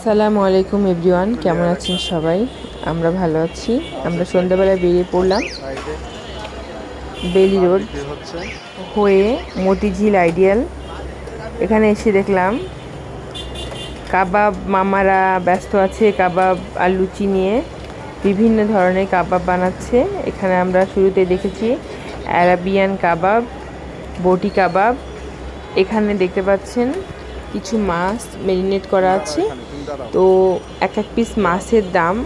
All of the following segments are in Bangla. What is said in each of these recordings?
আসসালামু আলাইকুম এভরিওয়ান, কেমন আছেন সবাই? আমরা ভালো আছি। আমরা সন্ধ্যাবেলায় বেরিয়ে পড়লাম। বেলি রোড হয়ে মতিঝিল আইডিয়াল। এখানে এসে দেখলাম কাবাব মামারা ব্যস্ত আছে, কাবাব আর লুচি নিয়ে। বিভিন্ন ধরনের কাবাব বানাচ্ছে। এখানে আমরা শুরুতে দেখেছি অ্যারাবিয়ান কাবাব, বটি কাবাব। এখানে দেখতে পাচ্ছেন কিছু মাছ মেরিনেট করা আছে। তো এক এক পিস মাছের দাম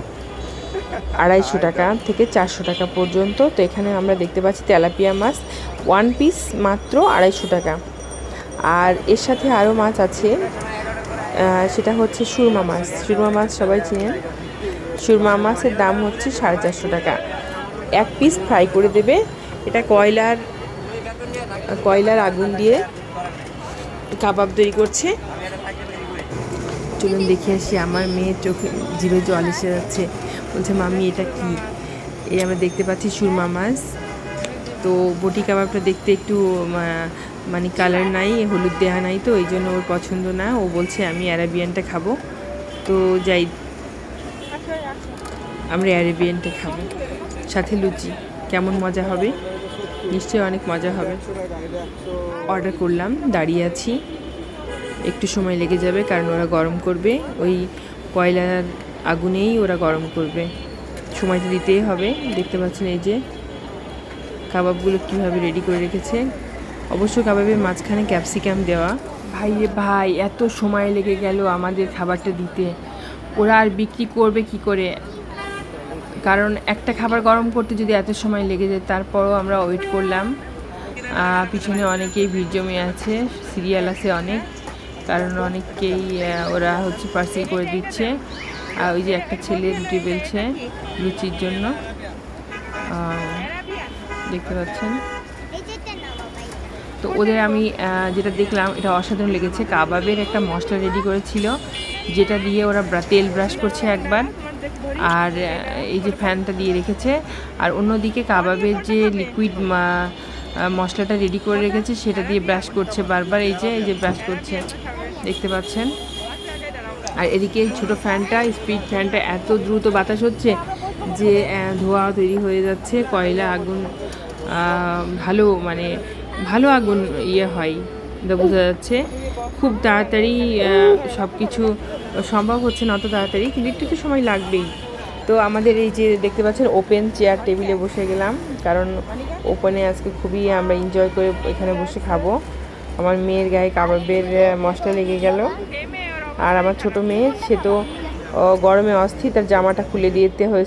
আড়াইশো টাকা থেকে চারশো টাকা পর্যন্ত। তো এখানে আমরা দেখতে পাচ্ছি তেলাপিয়া মাছ ওয়ান পিস মাত্র আড়াইশো টাকা। আর এর সাথে আরও মাছ আছে সেটা হচ্ছে সুরমা মাছ। সুরমা মাছ সবাই চিনেন? সুরমা মাছের দাম হচ্ছে সাড়ে চারশো টাকা। এক পিস ফ্রাই করে দেবে। এটা কয়লার কয়লার আগুন দিয়ে কাবাব তৈরি করছে। চলুন দেখে আসি, আমার মেয়ের চোখে জিভে জল এসে যাচ্ছে। বলছে মামি এটা কি? এই আমরা দেখতে পাচ্ছি সুরমা মাছ। তো বটি কাবাবটা দেখতে একটু মানে কালার নাই, হলুদ দেওয়া নাই তো, এই জন্য ওর পছন্দ না। ও বলছে, আমি অ্যারাবিয়ানটা খাব। তো যাই, আমরা অ্যারাবিয়ানটা খাব। সাথে লুচি। কেমন মজা হবে? নিশ্চয়ই অনেক মজা হবে। অর্ডার করলাম, দাঁড়িয়ে আছি। একটু সময় লেগে যাবে কারণ ওরা গরম করবে। ওই কয়লার আগুনেই ওরা গরম করবে। সময় তো দিতেই হবে। দেখতে পাচ্ছেন এই যে কাবাবগুলো কীভাবে রেডি করে রেখেছে। অবশ্য কাবাবের মাঝখানে ক্যাপসিকাম দেওয়া। ভাই ভাই, এত সময় লেগে গেল আমাদের খাবারটা দিতে। ওরা আর বিক্রি করবে কি করে? কারণ একটা খাবার গরম করতে যদি এত সময় লেগে যায়, তারপরও আমরা ওয়েট করলাম। পিছনে অনেকেই ভিড় জমে আছে সিরিয়াল আছে অনেক। কারণ অনেককেই ওরা হচ্ছে পার্সেল করে দিচ্ছে। আর ওই যে একটা ছেলে রুটি বেলছে লুচির জন্য। দেখতে পাচ্ছেন? তো ওদের আমি যেটা দেখলাম, এটা অসাধারণ লেগেছে। কাবাবের একটা মশলা রেডি করেছিল, যেটা দিয়ে ওরা তেল ব্রাশ করছে একবার। আর এই যে ফ্যানটা দিয়ে রেখেছে। আর অন্যদিকে কাবাবের যে লিকুইড মশলাটা রেডি করে রেখেছে, সেটা দিয়ে ব্রাশ করছে বারবার। এই যে এই যে ব্রাশ করছে, দেখতে পাচ্ছেন? আর এদিকে ছোটো ফ্যানটা স্পিড ফ্যানটা এত দ্রুত বাতাস হচ্ছে যে ধোঁয়া তৈরি হয়ে যাচ্ছে, কয়লা আগুন ভালো মানে ভালো আগুন ইয়ে হয় বোঝা যাচ্ছে। খুব তাড়াতাড়ি সব কিছু সম্ভব হচ্ছে না অত তাড়াতাড়ি, কিন্তু একটু একটু সময় লাগবেই। তো আমাদের এই যে দেখতে পাচ্ছেন ওপেন চেয়ার টেবিলে বসে গেলাম, কারণ ওপেনে আজকে খুবই আমরা এনজয় করে এখানে বসে খাব। আমার মেয়ের গায়ে কাবাবের মশলা লেগে গেল। আর আমার ছোট মেয়ে, সে তো গরমে অস্থির, তার জামাটা খুলে দিতে হয়েছে।